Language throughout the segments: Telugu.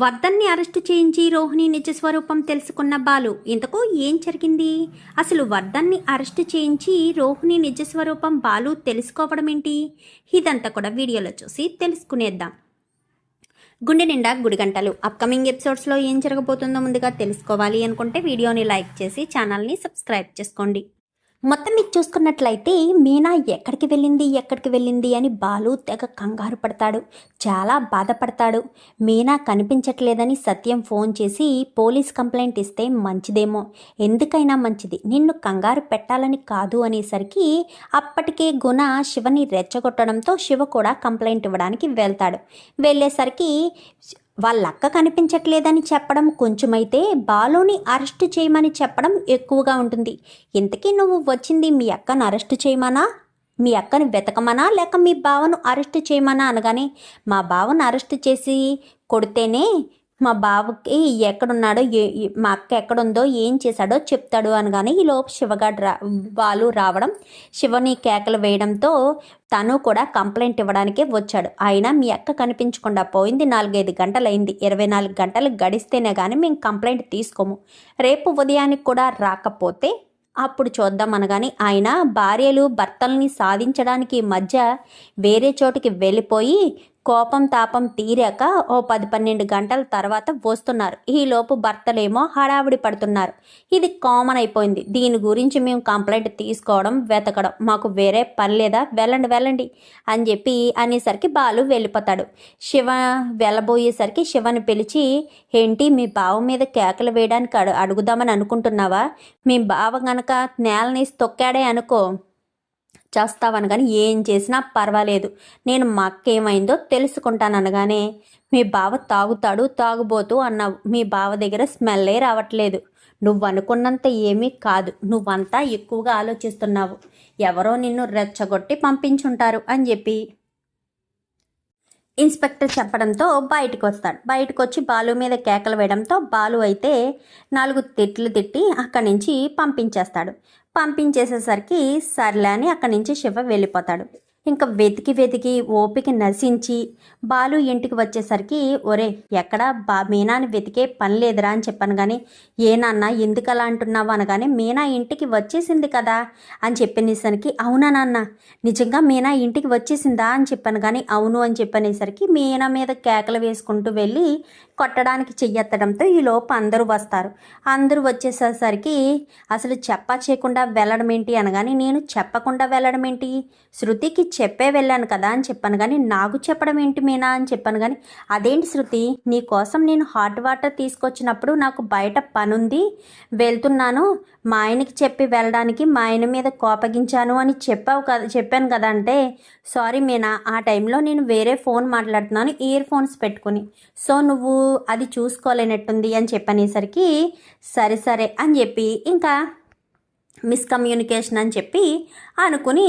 వర్ధన్ని అరెస్టు చేయించి రోహిణి నిజ స్వరూపం తెలుసుకున్న బాలు ఇంతకు ఏం జరిగింది? అసలు వర్ధన్ని అరెస్టు చేయించి రోహిణి నిజ స్వరూపం బాలు తెలుసుకోవడం ఏంటి ఇదంతా కూడా వీడియోలో చూసి తెలుసుకునేద్దాం. గుండె నిండా గుడిగంటలు. అప్కమింగ్ ఎపిసోడ్స్లో ఏం జరగబోతుందో ముందుగా తెలుసుకోవాలి అనుకుంటే వీడియోని లైక్ చేసి ఛానల్ని సబ్స్క్రైబ్ చేసుకోండి. మొత్తం మీరు చూసుకున్నట్లయితే మీనా ఎక్కడికి వెళ్ళింది ఎక్కడికి వెళ్ళింది అని బాలు తెగ కంగారు పడతాడు. చాలా బాధపడతాడు. మీనా కనిపించట్లేదని సత్యం ఫోన్ చేసి పోలీస్ కంప్లైంట్ ఇస్తే మంచిదేమో. ఎందుకైనా మంచిది. నిన్ను కంగారు పెట్టాలని కాదు అనేసరికి అప్పటికే గుణ శివని రెచ్చగొట్టడంతో శివ కూడా కంప్లైంట్ ఇవ్వడానికి వెళ్తాడు. వెళ్ళేసరికి వాళ్ళక్క కనిపించట్లేదని చెప్పడం కొంచెమైతే బాలోని అరెస్ట్ చేయమని చెప్పడం ఎక్కువగా ఉంటుంది. ఇంతకీ నువ్వు వచ్చింది మీ అక్కను అరెస్ట్ చేయమనా? మీ అక్కని వెతకమనా? లేక మీ బావను అరెస్ట్ చేయమనా అనగానే మా బావను అరెస్ట్ చేసి కొడితేనే మా బావకి ఎక్కడున్నాడో ఏ మా అక్క ఎక్కడుందో ఏం చేశాడో చెప్తాడు అనగానే ఈలోపు శివగాడు రా బాలు రావడం శివని కేకలు వేయడంతో తను కూడా కంప్లైంట్ ఇవ్వడానికే వచ్చాడు. అయినా మీ అక్క కనిపించకుండా పోయింది నాలుగైదు గంటలైంది. ఇరవై నాలుగు గంటలు గడిస్తేనే కానీ మేము కంప్లైంట్ తీసుకోము. రేపు ఉదయానికి కూడా రాకపోతే అప్పుడు చూద్దాం అనగాని ఆయన భార్యలు భర్తల్ని సాధించడానికి మధ్య వేరే చోటికి వెళ్ళిపోయి కోపం తాపం తీరాక ఓ పది పన్నెండు గంటల తర్వాత వస్తున్నారు. ఈలోపు భర్తలేమో హడావిడి పడుతున్నారు. ఇది కామన్ అయిపోయింది. దీని గురించి మేము కంప్లైంట్ తీసుకోవడం వెతకడం. మాకు వేరే పని లేదా? వెళ్ళండి వెళ్ళండి అని చెప్పి అనేసరికి బాలు వెళ్ళిపోతాడు. శివ వెళ్ళబోయేసరికి శివని పిలిచి ఏంటి మీ బావ మీద కేకలు వేయడానికి అడు అడుగుదామని అనుకుంటున్నావా? మీ బావ గనక నేలని తొక్కాడే అనుకో చేస్తావని ఏం చేసినా పర్వాలేదు. నేను మా అక్క ఏమైందో తెలుసుకుంటాను అనగానే మీ బావ తాగుతాడు తాగుబోతూ అన్నావు. మీ బావ దగ్గర స్మెల్లే రావట్లేదు. నువ్వు అనుకున్నంత ఏమీ కాదు. నువ్వంతా ఎక్కువగా ఆలోచిస్తున్నావు. ఎవరో నిన్ను రెచ్చగొట్టి పంపించుంటారు అని చెప్పి ఇన్స్పెక్టర్ చెప్పడంతో బయటకు వస్తాడు బయటకు వచ్చి బాలు మీద కేకలు వేయడంతో బాలు అయితే నాలుగు తిట్లు తిట్టి అక్కడి నుంచి పంపించేస్తాడు. పంపించేసేసరికి సర్లే అని అక్కడి నుంచి శివ వెళ్ళిపోతాడు. ఇంకా వెతికి వెతికి ఓపిక నశించి బాలు ఇంటికి వచ్చేసరికి ఒరే ఎక్కడ? బా మీనాని వెతికే పని లేదురా అని చెప్పాను కానీ ఏ ఎందుకు అలా అంటున్నావు? అనగానే మీనా ఇంటికి వచ్చేసింది కదా అని చెప్పనేసరికి అవునా నాన్న? నిజంగా మీనా ఇంటికి వచ్చేసిందా? అని చెప్పాను కానీ అవును అని చెప్పనేసరికి మీనా మీద కేకలు వేసుకుంటూ వెళ్ళి కొట్టడానికి చెయ్యెత్తడంతో ఈ లోపు అందరూ వస్తారు. అందరూ వచ్చేసేసరికి అసలు చెప్పా చేయకుండా వెళ్ళడం ఏంటి అనగాని నేను చెప్పకుండా వెళ్ళడం ఏంటి? శృతికి చెప్పే వెళ్ళాను కదా అని చెప్పాను కానీ నాకు చెప్పడం ఏంటి మీనా అని చెప్పాను కానీ అదేంటి శృతి? నీ కోసం నేను హాట్ వాటర్ తీసుకొచ్చినప్పుడు నాకు బయట పనుంది వెళ్తున్నాను మా ఆయనకి చెప్పి వెళ్ళడానికి మా ఆయన మీద కోపగించాను అని చెప్పావు కదా చెప్పాను కదా అంటే సారీ మీనా ఆ టైంలో నేను వేరే ఫోన్ మాట్లాడుతున్నాను ఇయర్ ఫోన్స్ పెట్టుకుని. సో నువ్వు అది చూసుకోలేనట్టుంది అని చెప్పనేసరికి సరే సరే అని చెప్పి ఇంకా మిస్కమ్యూనికేషన్ అని చెప్పి అనుకుని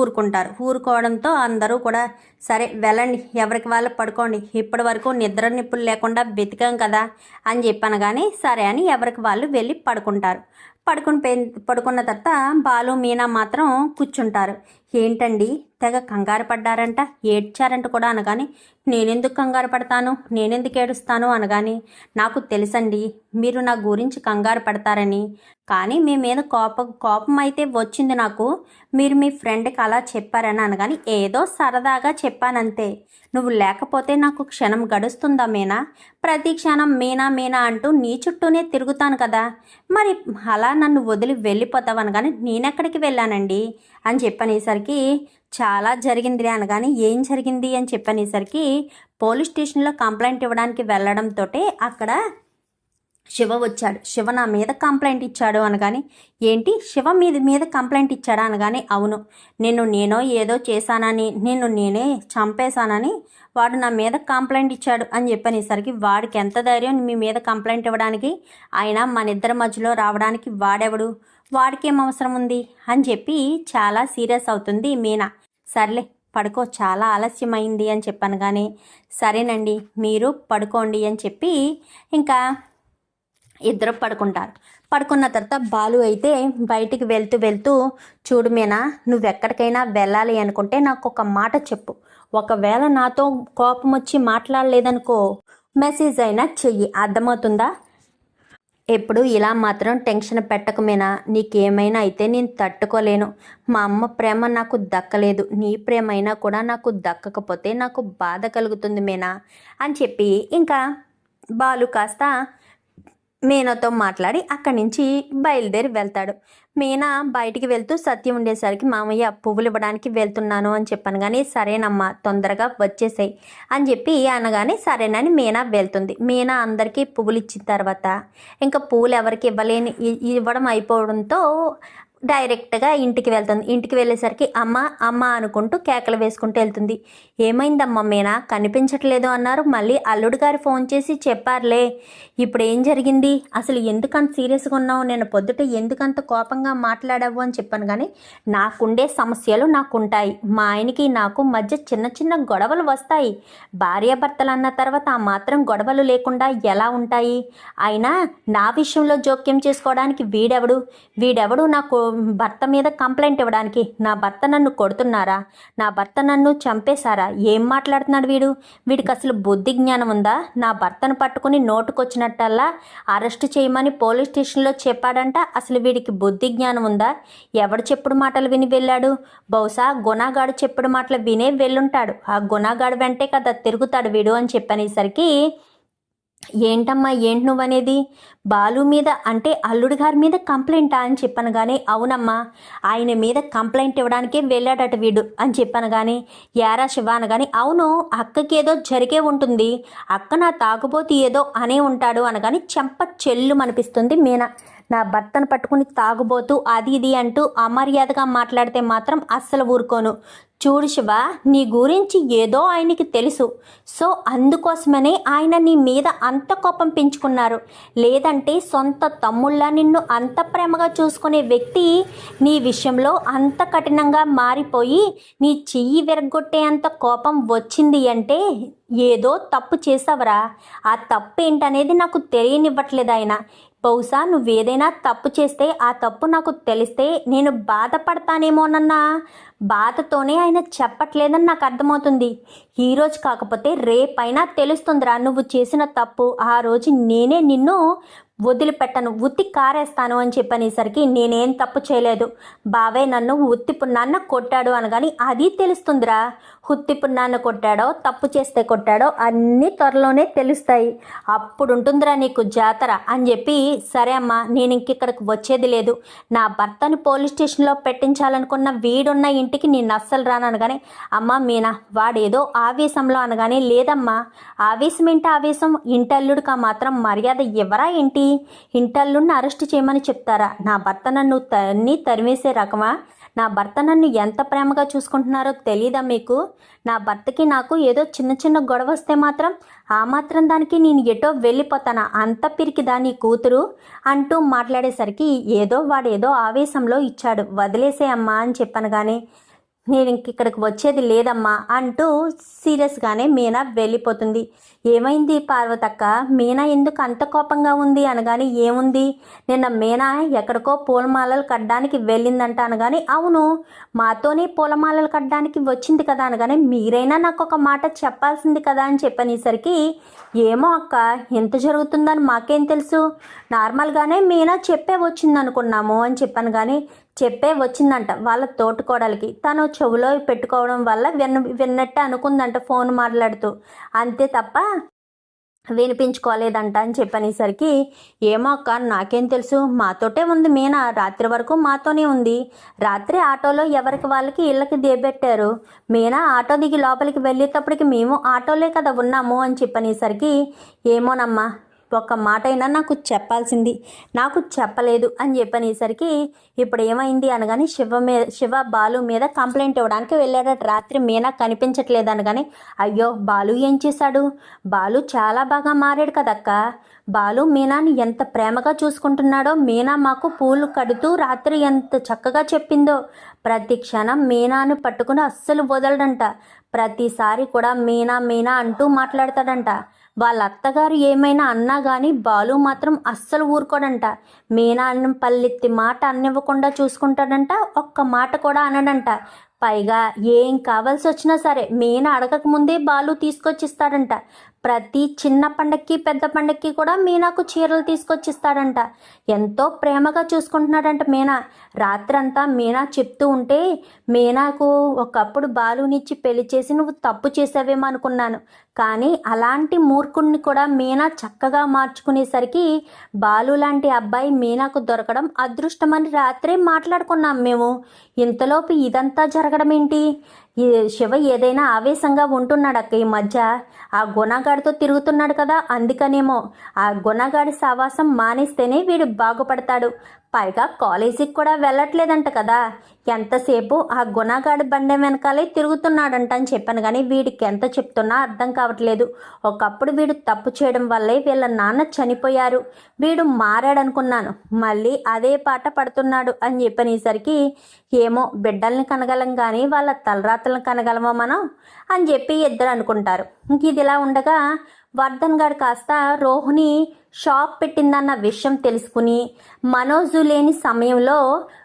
ఊరుకుంటారు. ఊరుకోవడంతో అందరూ కూడా సరే వెళ్ళండి ఎవరికి వాళ్ళు పడుకోండి ఇప్పటి వరకు నిద్ర నిప్పులు లేకుండా బతికాం కదా అని చెప్పాను కానీ సరే అని ఎవరికి వాళ్ళు వెళ్ళి పడుకుంటారు. పడుకుని పడుకున్న తర్వాత బాలు మీనా మాత్రం కూర్చుంటారు. ఏంటండి? తెగ కంగారు పడ్డారంట ఏడ్చారంట కూడా అనగానే నేనెందుకు కంగారు పడతాను? నేనెందుకు ఏడుస్తాను? అనగాని నాకు తెలుసండి మీరు నా గురించి కంగారు పడతారని. కానీ మీ మీద కోపం కోపం అయితే వచ్చింది నాకు. మీరు మీ ఫ్రెండ్కి అలా చెప్పారని అనగాని ఏదో సరదాగా చెప్పానంతే. నువ్వు లేకపోతే నాకు క్షణం గడుస్తుందా మీనా? ప్రతి క్షణం మీనా మీనా అంటూ నీ చుట్టూనే తిరుగుతాను కదా. మరి అలా నన్ను వదిలి వెళ్ళిపోతావు అనగానే నేనెక్కడికి వెళ్ళానండి? అని చెప్పనేసరికి చాలా జరిగింది అనగాని ఏం జరిగింది? అని చెప్పనేసరికి పోలీస్ స్టేషన్లో కంప్లైంట్ ఇవ్వడానికి వెళ్ళడంతో అక్కడ శివ వచ్చాడు. శివ నా మీద కంప్లైంట్ ఇచ్చాడు అనగాని ఏంటి? శివ మీద మీద కంప్లైంట్ ఇచ్చాడా? అనగానే అవును. నేను నేనో ఏదో చేశానని నిన్ను నేనే చంపేశానని వాడు నా మీద కంప్లైంట్ ఇచ్చాడు అని చెప్పనేసరికి వాడికి ఎంత ధైర్యం మీ మీద కంప్లైంట్ ఇవ్వడానికి? ఆయన మన ఇద్దరి మధ్యలో రావడానికి వాడెవడు? వాడికి అవసరం ఉంది? అని చెప్పి చాలా సీరియస్ అవుతుంది మీనా. సర్లే పడుకో చాలా ఆలస్యమైంది అని చెప్పాను కానీ సరేనండి మీరు పడుకోండి అని చెప్పి ఇంకా ఇద్దరు పడుకుంటారు. పడుకున్న తర్వాత బాలు అయితే బయటికి వెళ్తూ వెళ్తూ చూడు మీనా నువ్వెక్కడికైనా వెళ్ళాలి అనుకుంటే నాకు ఒక మాట చెప్పు. ఒకవేళ నాతో కోపం వచ్చి మాట్లాడలేదనుకో మెసేజ్ అయినా చెయ్యి. అర్థమవుతుందా? ఎప్పుడు ఇలా మాత్రం టెన్షన్ పెట్టకమేనా నీకేమైనా అయితే నేను తట్టుకోలేను. మా అమ్మ ప్రేమ నాకు దక్కలేదు. నీ ప్రేమ అయినా కూడా నాకు దక్కకపోతే నాకు బాధ కలుగుతుంది మీనా అని చెప్పి ఇంకా బాలు కాస్త మీనాతో మాట్లాడి అక్కడి నుంచి బయలుదేరి వెళ్తాడు. మీనా బయటికి వెళ్తూ సత్యం ఉండేసరికి మామయ్య పువ్వులు ఇవ్వడానికి వెళ్తున్నాను అని చెప్పాను కానీ సరేనమ్మా తొందరగా వచ్చేసాయి అని చెప్పి అనగానే సరేనని మీనా వెళ్తుంది. మీనా అందరికీ పువ్వులు ఇచ్చిన తర్వాత ఇంకా పువ్వులు ఎవరికి ఇవ్వలేని ఇవ్వడం అయిపోవడంతో డైరెక్ట్గా ఇంటికి వెళ్తుంది. ఇంటికి వెళ్ళేసరికి అమ్మ అమ్మ అనుకుంటూ కేకలు వేసుకుంటూ వెళ్తుంది. ఏమైందమ్మా మీనా? కనిపించట్లేదు అన్నారు. మళ్ళీ అల్లుడు గారు ఫోన్ చేసి చెప్పారులే. ఇప్పుడు ఏం జరిగింది? అసలు ఎందుకంత సీరియస్గా ఉన్నావు? నేను పొద్దుట ఎందుకంత కోపంగా మాట్లాడావు అని చెప్పాను కానీ నాకుండే సమస్యలు నాకుంటాయి. మా ఆయనకి నాకు మధ్య చిన్న చిన్న గొడవలు వస్తాయి. భార్యాభర్తలు అన్న తర్వాత ఆ మాత్రం గొడవలు లేకుండా ఎలా ఉంటాయి? అయినా నా విషయంలో జోక్యం చేసుకోవడానికి వీడెవడు? వీడెవడు నాకు భర్త మీద కంప్లైంట్ ఇవ్వడానికి నా భర్త నన్ను కొడుతున్నారా? నా భర్త నన్ను చంపేశారా? ఏం మాట్లాడుతున్నాడు వీడు? వీడికి అసలు బుద్ధి జ్ఞానం ఉందా? నా భర్తను పట్టుకుని నోటుకొచ్చినట్టల్లా అరెస్ట్ చేయమని పోలీస్ స్టేషన్లో చెప్పాడంట. అసలు వీడికి బుద్ధి జ్ఞానం ఉందా? ఎవడు చెప్పుడు మాటలు విని వెళ్ళాడు? బహుశా గుణాగాడు చెప్పుడు మాటలు వినే వెళ్ళుంటాడు. ఆ గుణాగాడు వెంటే కదా తిరుగుతాడు వీడు అని చెప్పనేసరికి ఏంటమ్మా ఏంటి నువ్వనేది? బాలు మీద అంటే అల్లుడి గారి మీద కంప్లైంటా అని చెప్పాను కానీ అవునమ్మా ఆయన మీద కంప్లైంట్ ఇవ్వడానికే వెళ్ళాడట వీడు అని చెప్పాను కానీ యారా శివ అనగాని అవును అక్కకి ఏదో జరిగే ఉంటుంది అక్క నా తాగుబోతు ఏదో అనే ఉంటాడు అనగాని చెంప చెల్లు అనిపిస్తుంది మీనా. నా భర్తను పట్టుకుని తాగుబోతూ అది ఇది అంటూ అమర్యాదగా మాట్లాడితే మాత్రం అస్సలు ఊరుకోను. చూడు శివ నీ గురించి ఏదో ఆయనకి తెలుసు. సో అందుకోసమనే ఆయన నీ మీద అంత కోపం పెంచుకున్నారు. లేదంటే సొంత తమ్ముళ్ళ నిన్ను అంత ప్రేమగా చూసుకునే వ్యక్తి నీ విషయంలో అంత కఠినంగా మారిపోయి నీ చెయ్యి విరగొట్టే అంత కోపం వచ్చింది అంటే ఏదో తప్పు చేసావరా. ఆ తప్పు ఏంటనేది నాకు తెలియనివ్వట్లేదు ఆయన. బహుశా నువ్వేదైనా తప్పు చేస్తే ఆ తప్పు నాకు తెలిస్తే నేను బాధపడతానేమోనన్న. బాధతోనే ఆయన చెప్పట్లేదని నాకు అర్థమవుతుంది. ఈ రోజు కాకపోతే రేపైనా తెలుస్తుందిరా నువ్వు చేసిన తప్పు ఆ రోజు నేనే నిన్ను వదిలిపెట్టను ఉత్తి కారేస్తాను అని చెప్పనేసరికి నేనేం తప్పు చేయలేదు. బావే నన్ను ఉత్తిపు నాన్న కొట్టాడు అనగాని అది తెలుస్తుందిరా. ఉత్తిపు నాన్న కొట్టాడో తప్పు చేస్తే కొట్టాడో అన్నీ త్వరలోనే తెలుస్తాయి. అప్పుడు ఉంటుందిరా నీకు జాతర అని చెప్పి సరే అమ్మా నేను ఇంకిక్కడికి వచ్చేది లేదు. నా భర్తను పోలీస్ స్టేషన్లో పెట్టించాలనుకున్న వీడున్న ఇంటికి నేను అస్సలు రానను కానీ అమ్మ మీనా వాడేదో ఆవేశంలో అనగానే లేదమ్మా ఆవేశం ఏంటి ఆవేశం? ఇంటల్లుడికా మాత్రం మర్యాద ఇవ్వరా ఏంటి? ఇంటల్లుడిని అరెస్ట్ చేయమని చెప్తారా? నా భర్త నన్ను తన్ని తరిమేసే రకమా? నా భర్త నన్ను ఎంత ప్రేమగా చూసుకుంటున్నారో తెలీదా మీకు? నా భర్తకి నాకు ఏదో చిన్న చిన్న గొడవ వస్తే మాత్రం ఆ మాత్రం దానికి నేను ఎటో వెళ్ళిపోతానా? అంత పిరికిదా నీ కూతురు? అంటూ మాట్లాడేసరికి ఏదో వాడేదో ఆవేశంలో ఇచ్చాడు వదిలేసే అమ్మా అని చెప్పాను కానీ నేను ఇంక ఇక్కడికి వచ్చేది లేదమ్మా అంటూ సీరియస్గానే మీనా వెళ్ళిపోతుంది. ఏమైంది పార్వతక్క? మీనా ఎందుకు అంత కోపంగా ఉంది అనగాని ఏముంది? నిన్న మీనా ఎక్కడికో పూలమాలలు కట్టడానికి వెళ్ళిందంట అనగాని అవును మాతోనే పూలమాలలు కట్టడానికి వచ్చింది కదా అనగానే మీరైనా నాకు ఒక మాట చెప్పాల్సింది కదా అని చెప్పనేసరికి ఏమో అక్క ఎంత జరుగుతుందని మాకేం తెలుసు? నార్మల్గానే మీనా చెప్పే వచ్చింది అనుకున్నాము అని చెప్పాను కానీ చెప్పే వచ్చిందంట వాళ్ళ తోటికోడలికి. తను చెవులో పెట్టుకోవడం వల్ల విన్న విన్నట్టే అనుకుందంట ఫోన్ మాట్లాడుతూ. అంతే తప్ప వినిపించుకోలేదంట అని చెప్పనేసరికి ఏమో అక్క నాకేం తెలుసు. మాతోటే ఉంది మీనా రాత్రి వరకు మాతోనే ఉంది. రాత్రి ఆటోలో ఎవరికి వాళ్ళకి ఇళ్ళకి దిగబెట్టారు? మీనా ఆటో దిగి లోపలికి వెళ్ళేటప్పటికి మేము ఆటోలే కదా ఉన్నాము అని చెప్పనేసరికి ఏమోనమ్మా ఒక్క మాట అయినా నాకు చెప్పాల్సింది. నాకు చెప్పలేదు అని చెప్పనేసరికి ఇప్పుడు ఏమైంది అనగానే శివ మీద శివ బాలు మీద కంప్లైంట్ ఇవ్వడానికి వెళ్ళాడట. రాత్రి మీనా కనిపించట్లేదు అనగానే అయ్యో బాలు ఏం చేశాడు? బాలు చాలా బాగా మారాడు కదక్క. బాలు మీనాని ఎంత ప్రేమగా చూసుకుంటున్నాడో మీనా మాకు పూలు కడుతూ రాత్రి ఎంత చక్కగా చెప్పిందో. ప్రతి క్షణం మీనాను పట్టుకుని అస్సలు వదలడంట. ప్రతిసారి కూడా మీనా మీనా అంటూ మాట్లాడతాడంట. వాళ్ళ అత్తగారు ఏమైనా అన్నా కానీ బాలు మాత్రం అస్సలు ఊరుకోడంట. మీనా అన్నం పల్లెత్తి మాట అన్నివ్వకుండా చూసుకుంటాడంట ఒక్క మాట కూడా అనడంట. పైగా ఏం కావాల్సి వచ్చినా సరే మీనా అడగక ముందే బాలు తీసుకొచ్చిస్తాడంట. ప్రతి చిన్న పండక్కి పెద్ద పండక్కి కూడా మీనాకు చీరలు తీసుకొచ్చిస్తాడంట. ఎంతో ప్రేమగా చూసుకుంటున్నాడంట మీనా. రాత్రంతా మీనా చెప్తూ ఉంటే మీనాకు ఒకప్పుడు బాలునిచ్చి పెళ్ళి చేసి నువ్వు తప్పు చేసావేమో అనుకున్నాను. కానీ అలాంటి మూర్ఖుణ్ణి కూడా మీనా చక్కగా మార్చుకునేసరికి బాలు లాంటి అబ్బాయి మీనాకు దొరకడం అదృష్టమని రాత్రే మాట్లాడుకున్నాం మేము. ఇంతలోపు ఇదంతా జరగడం ఏంటి ఈ శివ ఏదైనా ఆవేశంగా ఉంటున్నాడు అక్క ఈ మధ్య. ఆ గుణగాడితో తిరుగుతున్నాడు కదా అందుకనేమో. ఆ గుణగాడి సావాసం మానేస్తేనే వీడు బాగుపడతాడు. పైగా కాలేజీకి కూడా వెళ్ళట్లేదంట కదా. ఎంతసేపు ఆ గుణగాడి బండి వెనకాలే తిరుగుతున్నాడంట అని చెప్పాను కానీ వీడికి ఎంత చెప్తున్నా అర్థం కావట్లేదు. ఒకప్పుడు వీడు తప్పు చేయడం వల్లే వీళ్ళ నాన్న చనిపోయారు. వీడు మారాడనుకున్నాను. మళ్ళీ అదే పాట పడుతున్నాడు అని చెప్పనేసరికి ఏమో బిడ్డల్ని కనగలం కానీ వాళ్ళ భర్తలను కనగలమా మనం? అని చెప్పి ఇద్దరు అనుకుంటారు. ఇంక ఇది ఇలా ఉండగా వర్ధన్ గారు కాస్త రోహిణి షాప్ పెట్టిందన్న విషయం తెలుసుకుని మనోజు లేని సమయంలో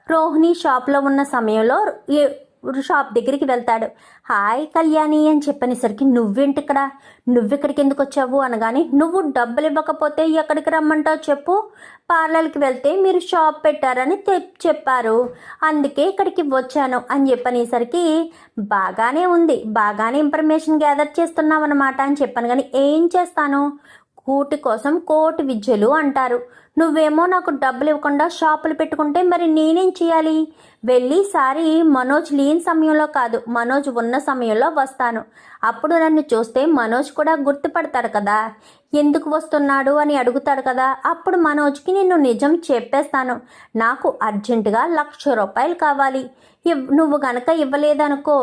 రోహిణి షాప్లో ఉన్న సమయంలో ఏ- షాప్ దగ్గరికి వెళ్తాడు. హాయ్ కళ్యాణి అని చెప్పనేసరికి నువ్వేంటిక్కడ? నువ్వెక్కడికి ఎందుకు వచ్చావు అనగానే నువ్వు డబ్బులు ఇవ్వకపోతే ఎక్కడికి రమ్మంటావు చెప్పు? పార్లర్కి వెళ్తే మీరు షాప్ పెట్టారని తె- చెప్పారు. అందుకే ఇక్కడికి వచ్చాను అని చెప్పనేసరికి బాగానే ఉంది. బాగానే ఇన్ఫర్మేషన్ గ్యాదర్ చేస్తున్నావు అనమాట అని చెప్పాను. కానీ ఏం చేస్తాను? కూటి కోసం కోటి విద్యలు అంటారు. నువ్వేమో నాకు డబ్బులు ఇవ్వకుండా షాపులు పెట్టుకుంటే మరి నేనేం చేయాలి? వెళ్ళి సారి మనోజ్ లేని సమయంలో కాదు మనోజ్ ఉన్న సమయంలో వస్తాను. అప్పుడు నన్ను చూస్తే మనోజ్ కూడా గుర్తుపడతాడు కదా. ఎందుకు వస్తున్నాడు అని అడుగుతాడు కదా. అప్పుడు మనోజ్కి నేను నిజం చెప్పేస్తాను. నాకు అర్జెంటుగా లక్ష రూపాయలు కావాలి. నువ్వు గనక ఇవ్వలేదనుకో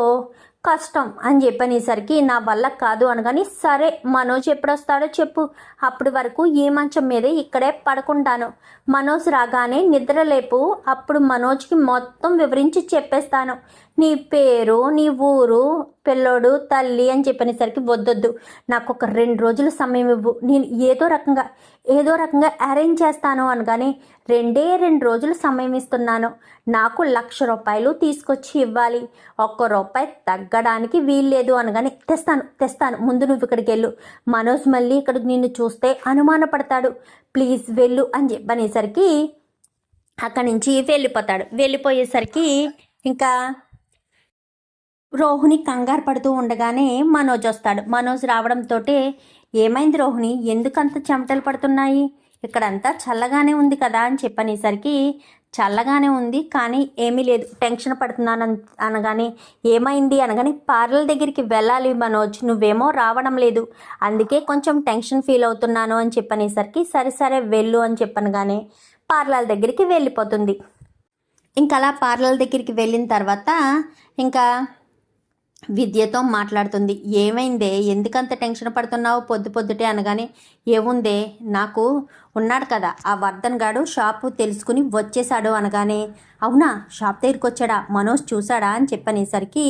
కష్టం అని చెప్పనేసరికి నా వల్ల కాదు అనగాని సరే మనోజ్ ఎప్పుడొస్తాడో చెప్పు. అప్పటి వరకు ఈ మంచం మీదే ఇక్కడే పడుకుంటాను. మనోజ్ రాగానే నిద్రలేపు అప్పుడు మనోజ్కి మొత్తం వివరించి చెప్పేస్తాను. నీ పేరు నీ ఊరు పిల్లోడు తల్లి అని చెప్పనేసరికి వద్దొద్దు. నాకు ఒక రెండు రోజులు సమయం ఇవ్వు. నేను ఏదో రకంగా ఏదో రకంగా అరేంజ్ చేస్తాను అనగానే రెండే రెండు రోజులు సమయం ఇస్తున్నాను. నాకు లక్ష రూపాయలు తీసుకొచ్చి ఇవ్వాలి. ఒక్క రూపాయి తగ్గడానికి వీల్లేదు అనగానే తెస్తాను తెస్తాను. ముందు నువ్వు ఇక్కడికి వెళ్ళు. మనోజ్ మళ్ళీ ఇక్కడ నిన్ను చూస్తే అనుమానపడతాడు. ప్లీజ్ వెళ్ళు అని చెప్పనేసరికి అక్కడి నుంచి వెళ్ళిపోతాడు. వెళ్ళిపోయేసరికి ఇంకా రోహిణి కంగారు పడుతూ ఉండగానే మనోజ్ వస్తాడు. మనోజ్ రావడంతో ఏమైంది రోహిణి? ఎందుకంత చెమటలు పడుతున్నాయి? ఇక్కడంతా చల్లగానే ఉంది కదా అని చెప్పనేసరికి చల్లగానే ఉంది కానీ ఏమీ లేదు. టెన్షన్ పడుతున్నాను అనగానే ఏమైంది అనగానే పార్లర్ దగ్గరికి వెళ్ళాలి మనోజ్. నువ్వేమో రావడం లేదు. అందుకే కొంచెం టెన్షన్ ఫీల్ అవుతున్నాను అని చెప్పనేసరికి సరే సరే వెళ్ళు అని చెప్పనగానే పార్లర్ దగ్గరికి వెళ్ళిపోతుంది. ఇంకా అలా పార్లర్ దగ్గరికి వెళ్ళిన తర్వాత ఇంకా విద్యతో మాట్లాడుతుంది. ఏమైందే? ఎందుకంత టెన్షన్ పడుతున్నావు? పొద్దు పొద్దుటే అనగానే ఏముందే? నాకు ఉన్నాడు కదా ఆ వర్ధన్ గాడు షాపు తెలుసుకుని వచ్చేసాడు అనగానే అవునా? షాప్ దగ్గరికి వచ్చాడా? మనోజ్ చూశాడా? అని చెప్పనేసరికి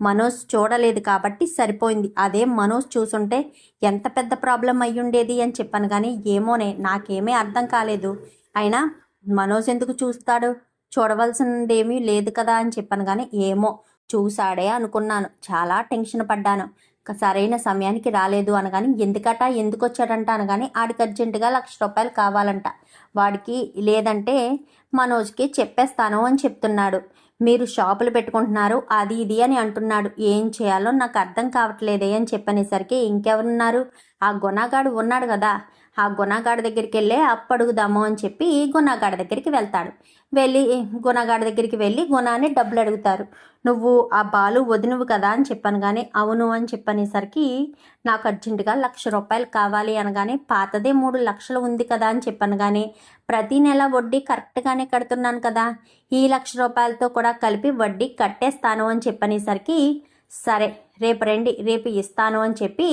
మనోజ్ చూడలేదు కాబట్టి సరిపోయింది. అదే మనోజ్ చూసుంటే ఎంత పెద్ద ప్రాబ్లం అయ్యుండేది అని చెప్పాను కానీ ఏమోనే నాకేమీ అర్థం కాలేదు. అయినా మనోజ్ ఎందుకు చూస్తాడు? చూడవలసిందేమీ లేదు కదా అని చెప్పాను కానీ ఏమో చూసాడే అనుకున్నాను. చాలా టెన్షన్ పడ్డాను. సరైన సమయానికి రాలేదు అనగాని ఎందుకట? ఎందుకు వచ్చాడంట అనగాని ఆడికి అర్జెంటుగా లక్ష రూపాయలు కావాలంట. వాడికి లేదంటే మనోజ్కి చెప్పేస్తాను అని చెప్తున్నాడు. మీరు షాపులు పెట్టుకుంటున్నారు అది ఇది అని అంటున్నాడు. ఏం చేయాలో నాకు అర్థం కావట్లేదే అని చెప్పనేసరికి ఇంకెవరున్నారు? ఆ గుణగాడు ఉన్నాడు కదా. ఆ గుణగాడ దగ్గరికి వెళ్ళే అప్పడుగుదాము అని చెప్పి గుణగాడ దగ్గరికి వెళ్తాడు. వెళ్ళి గుణగాడ దగ్గరికి వెళ్ళి గుణాన్ని డబ్బులు అడుగుతారు. నువ్వు ఆ బాలు వదినవు కదా అని చెప్పాను కానీ అవును అని చెప్పనేసరికి నాకు అర్జెంటుగా లక్ష రూపాయలు కావాలి అనగానే పాతదే మూడు లక్షలు ఉంది కదా అని చెప్పాను కానీ ప్రతి నెల వడ్డీ కరెక్ట్గానే కడుతున్నాను కదా. ఈ లక్ష రూపాయలతో కూడా కలిపి వడ్డీ కట్టేస్తాను అని చెప్పనేసరికి సరే రేపు రండి రేపు ఇస్తాను అని చెప్పి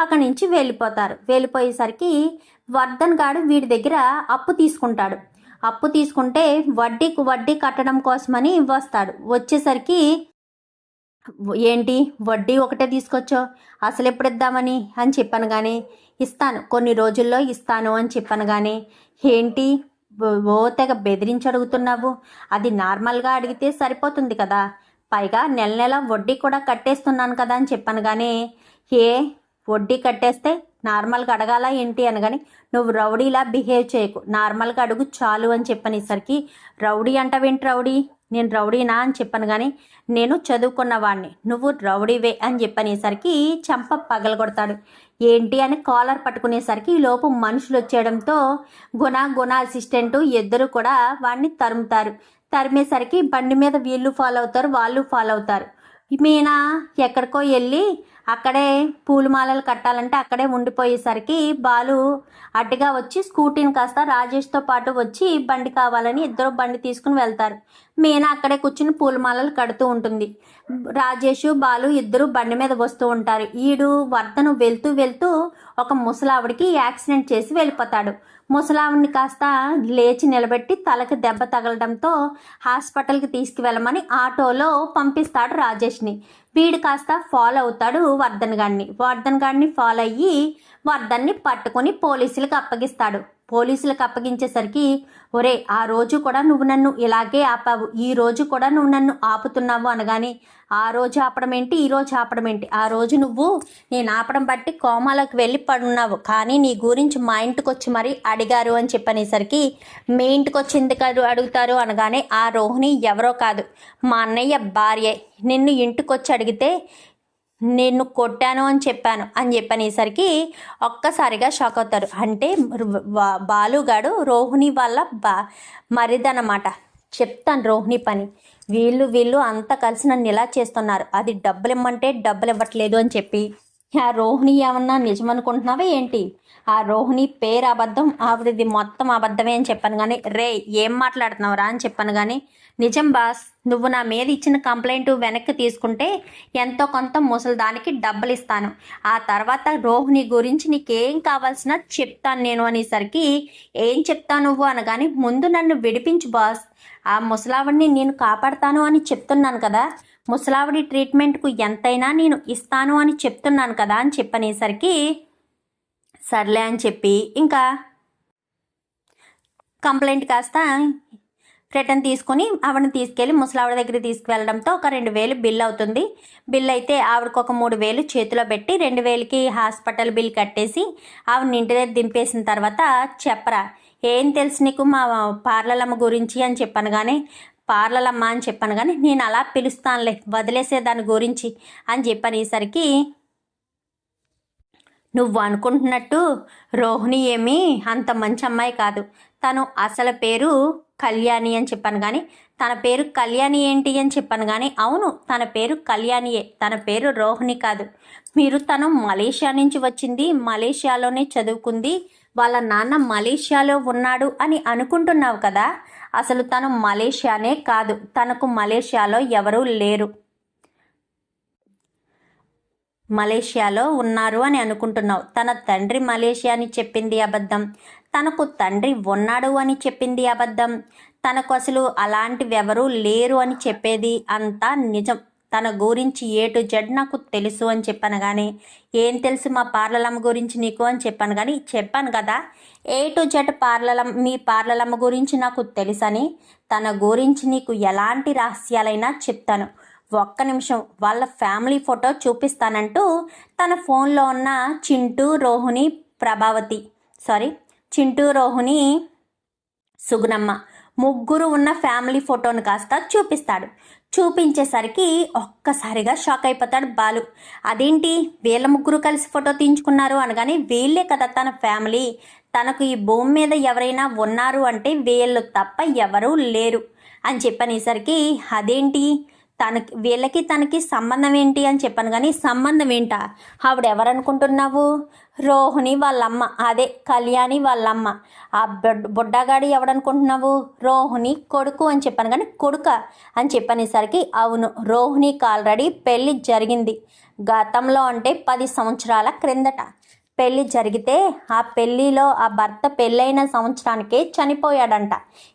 అక్కడి నుంచి వెళ్ళిపోతారు. వెళ్ళిపోయేసరికి వర్ధన్ గాడు వీడి దగ్గర అప్పు తీసుకుంటాడు. అప్పు తీసుకుంటే వడ్డీకి వడ్డీ కట్టడం కోసమని వస్తాడు. వచ్చేసరికి ఏంటి వడ్డీ ఒకటే తీసుకొచ్చో అసలు ఎప్పుడు ఇద్దామని అని చెప్పాను కానీ ఇస్తాను. కొన్ని రోజుల్లో ఇస్తాను అని చెప్పాను కానీ ఏంటి? ఓ- తెగ బెదిరించి అడుగుతున్నావు? అది నార్మల్గా అడిగితే సరిపోతుంది కదా. పైగా నెల నెల వడ్డీ కూడా కట్టేస్తున్నాను కదా అని చెప్పాను కానీ ఏ వడ్డీ కట్టేస్తే నార్మల్గా అడగాల ఏంటి అనగాని నువ్వు రౌడీలా బిహేవ్ చేయకు. నార్మల్గా అడుగు చాలు అని చెప్పనేసరికి రౌడీ అంటావేంటి రౌడీ? నేను రౌడీనా? అని చెప్పాను కానీ నేను చదువుకున్న వాడిని నువ్వు రౌడీవే అని చెప్పనేసరికి చంప పగలగొడతాడు. ఏంటి అని కాలర్ పట్టుకునేసరికి ఈ లోపు మనుషులు వచ్చేయడంతో గుణ గుణ అసిస్టెంట్ ఇద్దరు కూడా వాడిని తరుముతారు. తరిమేసరికి బండి మీద వీళ్ళు ఫాలో అవుతారు వాళ్ళు ఫాలో అవుతారు. మీనా ఎక్కడికో వెళ్ళి అక్కడే పూలమాలలు కట్టాలంటే అక్కడే ఉండిపోయేసరికి బాలు అడ్డుగా వచ్చి స్కూటీని కాస్త రాజేష్తో పాటు వచ్చి బండి కావాలని ఇద్దరు బండి తీసుకుని వెళ్తారు. మీనా అక్కడే కూర్చుని పూలమాలలు కడుతూ ఉంటుంది. రాజేష్ బాలు ఇద్దరు బండి మీద వస్తూ ఉంటారు. ఈడు వర్ధను వెళ్తూ వెళ్తూ ఒక ముసలావిడికి యాక్సిడెంట్ చేసి వెళ్ళిపోతాడు. ముసలావిడిని కాస్త లేచి నిలబెట్టి తలకి దెబ్బ తగలడంతో హాస్పిటల్కి తీసుకువెళ్ళమని ఆటోలో పంపిస్తాడు రాజేష్ని. వీడు కాస్త ఫాలో అవుతాడు వర్ధన్ గాడిని. వర్ధన్ గాడిని ఫాలో అయ్యి వర్ధన్ని పట్టుకొని పోలీసులకు అప్పగిస్తాడు. పోలీసులకు అప్పగించేసరికి ఒరే ఆ రోజు కూడా నువ్వు నన్ను ఇలాగే ఆపావు. ఈ రోజు కూడా నువ్వు నన్ను ఆపుతున్నావు అనగానే ఆ రోజు ఆపడం ఏంటి? ఈ రోజు ఆపడం ఏంటి? ఆ రోజు నువ్వు నేను ఆపడం బట్టి కోమాలకు వెళ్ళి పడున్నావు. కానీ నీ గురించి మా ఇంటికి వచ్చి మరీ అడిగారు అని చెప్పనేసరికి మీ ఇంటికి వచ్చి ఎందుకు అడుగుతారు? అనగానే ఆ రోహిణి ఎవరో కాదు. మా అన్నయ్య భార్య. నిన్ను ఇంటికొచ్చి అడిగితే నిన్ను కొట్టాను అని చెప్పాను అని చెప్పనేసరికి ఒక్కసారిగా షాక్ అవుతారు. అంటే బాలుగాడు రోహిణి వాళ్ళ బా మరిదనమాట చెప్తాను రోహిణి పని. వీళ్ళు వీళ్ళు అంతా కలిసి నన్ను ఇలా చేస్తున్నారు. అది డబ్బులు ఇమ్మంటే డబ్బులు ఇవ్వట్లేదు అని చెప్పి. ఆ రోహిణి ఏమన్నా నిజమనుకుంటున్నావా ఏంటి? ఆ రోహిణి పేరు అబద్ధం ఆవిడది మొత్తం అబద్ధమే అని చెప్పాను కానీ రే ఏం మాట్లాడుతున్నావురా అని చెప్పాను కానీ నిజం బాస్ నువ్వు నా మీద ఇచ్చిన కంప్లైంట్ వెనక్కి తీసుకుంటే ఎంతో కొంత ముసలిదానికి డబ్బులు ఇస్తాను ఆ తర్వాత రోహిణి గురించి నీకేం కావాల్సిన చెప్తాను నేను అనేసరికి ఏం చెప్తాను నువ్వు? అనగాని ముందు నన్ను విడిపించు బాస్. ఆ ముసలావిడిని నేను కాపాడతాను అని చెప్తున్నాను కదా. ముసలావిడి ట్రీట్మెంట్కు ఎంతైనా నేను ఇస్తాను అని చెప్తున్నాను కదా అని చెప్పనేసరికి సర్లే అని చెప్పి ఇంకా కంప్లైంట్ కాస్త రిటర్న్ తీసుకుని ఆవిడని తీసుకెళ్ళి ముసలావిడ దగ్గర తీసుకువెళ్ళడంతో ఒక రెండు వేలు బిల్ అవుతుంది. బిల్ అయితే ఆవిడకు ఒక మూడు వేలు చేతిలో పెట్టి రెండు వేలకి హాస్పిటల్ బిల్ కట్టేసి ఆవిడని ఇంటి దగ్గర దింపేసిన తర్వాత చెప్పరా ఏం తెలుసు నీకు మా పార్లలమ్మ గురించి అని చెప్పాను కానీ పార్లలమ్మ అని చెప్పాను కానీ నేను అలా పిలుస్తానులే వదిలేసే దాని గురించి అని చెప్పనేసరికి నువ్వు అనుకుంటున్నట్టు రోహిణి ఏమీ అంత మంచి అమ్మాయి కాదు. తను అసలు పేరు కళ్యాణి అని చెప్పాను కానీ తన పేరు కళ్యాణి ఏంటి అని చెప్పాను కానీ అవును తన పేరు కళ్యాణియే తన పేరు రోహిణి కాదు. మీరు తను మలేషియా నుంచి వచ్చింది మలేషియాలోనే చదువుకుంది వాళ్ళ నాన్న మలేషియాలో ఉన్నాడు అని అనుకుంటున్నావు కదా? అసలు తను మలేషియానే కాదు తనకు మలేషియాలో ఎవరూ లేరు. మలేషియాలో ఉన్నారు అని అనుకుంటున్నావు. తన తండ్రి మలేషియా అని చెప్పింది అబద్ధం. తనకు తండ్రి ఉన్నాడు అని చెప్పింది అబద్ధం. తనకు అసలు అలాంటివెవరూ లేరు అని చెప్పేది అంతా నిజం. తన గురించి ఏ టు జెడ్ నాకు తెలుసు అని చెప్పాను కానీ ఏం తెలుసు మా పార్లలమ్మ గురించి నీకు? అని చెప్పాను కానీ చెప్పాను కదా ఏ టు జెడ్ పార్లలమ్మ మీ పార్లలమ్మ గురించి నాకు తెలుసని తన గురించి నీకు ఎలాంటి రహస్యాలైనా చెప్తాను. ఒక్క నిమిషం వాళ్ళ ఫ్యామిలీ ఫోటో చూపిస్తానంటూ తన ఫోన్లో ఉన్న చింటూ రోహిణి ప్రభావతి సారీ చింటూ రోహిణి సుగుణమ్మ. ముగ్గురు ఉన్న ఫ్యామిలీ ఫోటోను కాస్త చూపిస్తాడు. చూపించేసరికి ఒక్కసారిగా షాక్ అయిపోతాడు బాలు. అదేంటి? వీళ్ళ ముగ్గురు కలిసి ఫోటో తీయించుకున్నారు అనగానే వీళ్ళే కదా తన ఫ్యామిలీ. తనకు ఈ భూమి మీద ఎవరైనా ఉన్నారు అంటే వీళ్ళు తప్ప ఎవరూ లేరు అని చెప్పనేసరికి అదేంటి? తనకి వీళ్ళకి తనకి సంబంధం ఏంటి అని చెప్పాను కానీ సంబంధం ఏంటా? ఆవిడ ఎవరనుకుంటున్నావు? రోహిణి వాళ్ళమ్మ అదే కళ్యాణి వాళ్ళమ్మ. ఆ బొడ్ బుడ్డగాడు ఎవడనుకుంటున్నావు? రోహిణి కొడుకు అని చెప్పాను కానీ కొడుక అని చెప్పనేసరికి అవును రోహిణికి ఆల్రెడీ పెళ్ళి జరిగింది. గతంలో అంటే పది సంవత్సరాల క్రిందట. పెళ్ళి జరిగితే ఆ పెళ్ళిలో ఆ భర్త పెళ్ళైన సంవత్సరానికి చనిపోయాడంట.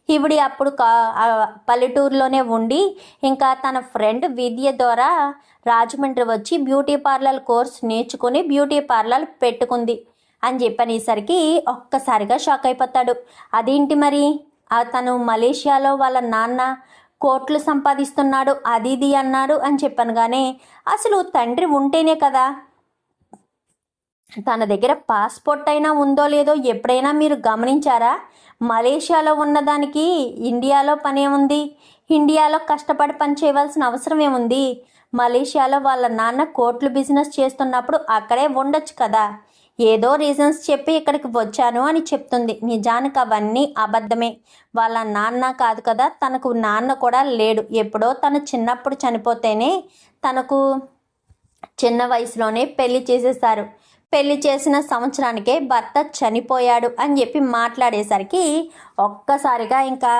ఈవిడి అప్పుడు కా- పల్లెటూరులోనే ఉండి ఇంకా తన ఫ్రెండ్ విద్య ద్వారా రాజమండ్రి వచ్చి బ్యూటీ పార్లర్ కోర్స్ నేర్చుకుని బ్యూటీ పార్లర్ పెట్టుకుంది. అని చెప్పనేసరికి ఒక్కసారిగా షాక్ అయిపోతాడు. అదేంటి మరి? ఆ తను మలేషియాలో వాళ్ళ నాన్న కోట్లు సంపాదిస్తున్నాడు అది ఇది అన్నాడు అని చెప్పాను కానీ అసలు తండ్రి ఉంటేనే కదా తన దగ్గర పాస్పోర్ట్ అయినా ఉందో లేదో ఎప్పుడైనా మీరు గమనించారా? మలేషియాలో ఉన్నదానికి ఇండియాలో పనే ఉంది. ఇండియాలో కష్టపడి పని చేయవలసిన అవసరం ఏముంది? మలేషియాలో వాళ్ళ నాన్న కోట్లు బిజినెస్ చేస్తున్నప్పుడు అక్కడే ఉండొచ్చు కదా. ఏదో రీజన్స్ చెప్పి ఇక్కడికి వచ్చాను అని చెప్తుంది. నిజానికి అవన్నీ అబద్ధమే. వాళ్ళ నాన్న కాదు కదా తనకు నాన్న కూడా లేడు. ఎప్పుడో తను చిన్నప్పుడు చనిపోతేనే తనకు చిన్న వయసులోనే పెళ్ళి చేసేసారు పెళ్ళి చేసిన సంవత్సరానికే భర్త చనిపోయాడు అని చెప్పి మాట్లాడేసరికి ఒక్కసారిగా ఇంకా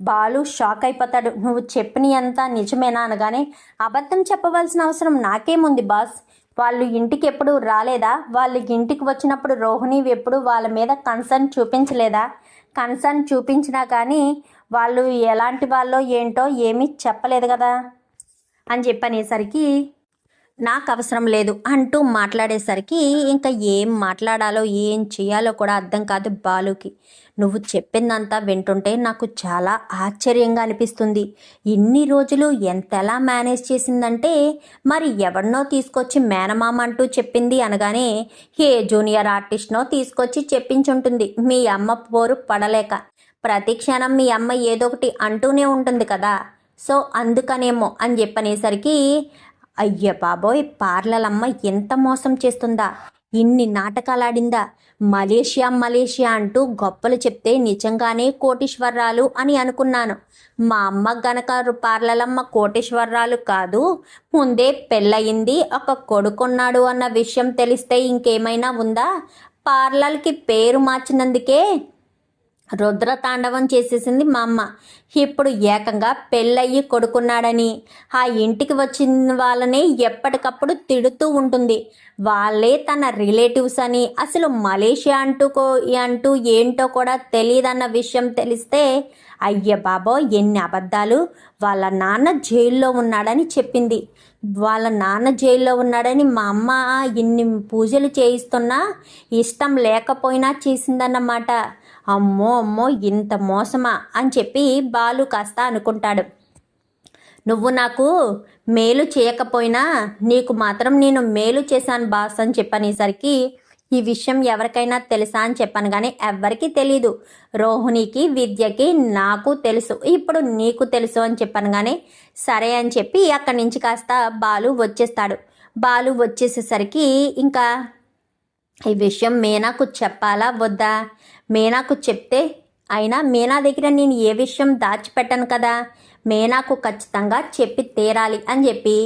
బాలు షాక్ అయిపోతాడు. నువ్వు చెప్పిన ఎంత నిజమేనా? అనగానే అబద్ధం చెప్పవలసిన అవసరం నాకేముంది బాస్? వాళ్ళు ఇంటికి ఎప్పుడు రాలేదా? వాళ్ళు ఇంటికి వచ్చినప్పుడు రోహిణి ఎప్పుడు వాళ్ళ మీద కన్సర్న్ చూపించలేదా? కన్సర్న్ చూపించినా కానీ వాళ్ళు ఎలాంటి వాళ్ళో ఏంటో ఏమీ చెప్పలేదు కదా? అని చెప్పనేసరికి నాకు అవసరం లేదు అంటూ మాట్లాడేసరికి ఇంకా ఏం మాట్లాడాలో ఏం చేయాలో కూడా అర్థం కాదు బాలుకి. నువ్వు చెప్పిందంతా వింటుంటే నాకు చాలా ఆశ్చర్యంగా అనిపిస్తుంది. ఇన్ని రోజులు ఎంతలా మేనేజ్ చేసిందంటే మరి ఎవరినో తీసుకొచ్చి మేనమామ అంటూ చెప్పింది అనగానే ఏ జూనియర్ ఆర్టిస్ట్నో తీసుకొచ్చి చెప్పించుంటుంది. మీ అమ్మ పోరు పడలేక. ప్రతి క్షణం మీ అమ్మ ఏదో ఒకటి అంటూనే ఉంటుంది కదా. సో అందుకనేమో అని చెప్పనేసరికి అయ్య బాబోయ్ పార్లలమ్మ ఎంత మోసం చేస్తుందా? ఇన్ని నాటకాలు ఆడిందా మలేషియా మలేషియా అంటూ గొప్పలు చెప్తే నిజంగానే కోటీశ్వరరాలు అని అనుకున్నాను. మా అమ్మ గనక పార్లలమ్మ కోటీశ్వరరాలు కాదు ముందే పెళ్ళయింది ఒక కొడుకున్నాడు అన్న విషయం తెలిస్తే ఇంకేమైనా ఉందా? పార్లర్కి పేరు మార్చినందుకే రుద్ర తాండవం చేసేసింది మా అమ్మ. ఇప్పుడు ఏకంగా పెళ్ళయ్యి కొడుకున్నాడని. ఆ ఇంటికి వచ్చిన వాళ్ళని ఎప్పటికప్పుడు తిడుతూ ఉంటుంది. వాళ్ళే తన రిలేటివ్స్ అని. అసలు మలేషియా అంటూ అంటూ ఏంటో కూడా తెలియదన్న విషయం తెలిస్తే అయ్య బాబో ఎన్ని అబద్ధాలు. వాళ్ళ నాన్న జైల్లో ఉన్నాడని చెప్పింది. వాళ్ళ నాన్న జైల్లో ఉన్నాడని మా అమ్మ ఇన్ని పూజలు చేయిస్తున్నా ఇష్టం లేకపోయినా చేసిందన్నమాట. అమ్మో అమ్మో ఇంత మోసమా అని చెప్పి బాలు కాస్త అనుకుంటాడు. నువ్వు నాకు మేలు చేయకపోయినా నీకు మాత్రం నేను మేలు చేశాను బాస్ అని చెప్పనేసరికి ఈ విషయం ఎవరికైనా తెలుసా అని చెప్పాను కానీ ఎవ్వరికీ తెలీదు. రోహిణికి విద్యకి నాకు తెలుసు. ఇప్పుడు నీకు తెలుసు అని చెప్పాను కానీ సరే అని చెప్పి అక్కడి నుంచి కాస్త బాలు వచ్చేస్తాడు. బాలు వచ్చేసేసరికి ఇంకా ఈ విషయం మీనాకు చెప్పాలా వద్దా? మీనాకు చెప్తే అయినా మీనా దగ్గర నేను ఏ విషయం దాచిపెట్టాను కదా? మేనాకు ఖచ్చితంగా చెప్పి తీరాలి అని చెప్పి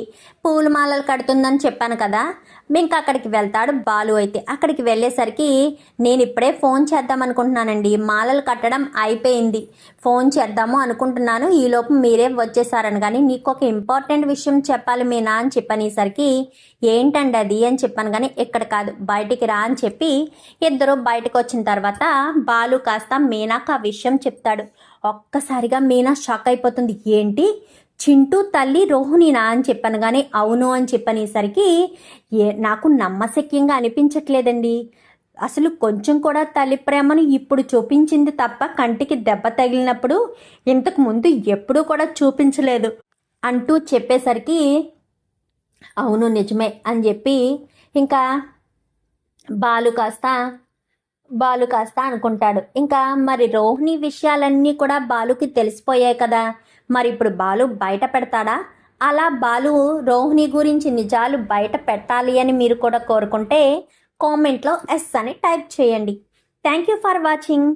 పూలమాలలు కడుతుందని చెప్పాను కదా. ఇంకా అక్కడికి వెళ్తాడు బాలు అయితే. అక్కడికి వెళ్ళేసరికి నేను ఇప్పుడే ఫోన్ చేద్దాం అనుకుంటున్నానండి. మాలలు కట్టడం అయిపోయింది. ఫోన్ చేద్దాము అనుకుంటున్నాను. ఈలోపు మీరే వచ్చేసారని కానీ నీకు ఒక ఇంపార్టెంట్ విషయం చెప్పాలి మీనా అని చెప్పనేసరికి ఏంటండి అది అని చెప్పాను కానీ ఇక్కడ కాదు. బయటికి రా అని చెప్పి ఇద్దరు బయటకు వచ్చిన తర్వాత బాలు కాస్త మీనాకు ఆ విషయం చెప్తాడు. ఒక్కసారిగా మీనా షాక్ అయిపోతుంది. ఏంటి? చింటూ తల్లి రోహిణినా అని చెప్పాను కానీ అవును అని చెప్పనేసరికి ఏ నాకు నమ్మశక్యంగా అనిపించట్లేదండి. అసలు కొంచెం కూడా తల్లి ప్రేమను ఇప్పుడు చూపించింది తప్ప కంటికి దెబ్బ తగిలినప్పుడు ఇంతకు ముందు ఎప్పుడూ కూడా చూపించలేదు అంటూ చెప్పేసరికి అవును నిజమే అని చెప్పి ఇంకా బాలు కాస్త బాలు కాస్త అనుకుంటాడు. ఇంకా మరి రోహిణి విషయాలన్నీ కూడా బాలుకి తెలిసిపోయాయి కదా. మరి ఇప్పుడు బాలు బయట పెడతాడా? అలా బాలు రోహిణి గురించి నిజాలు బయట పెట్టాలి అని మీరు కూడా కోరుకుంటే కామెంట్లో ఎస్ అని టైప్ చేయండి. Thank you for watching.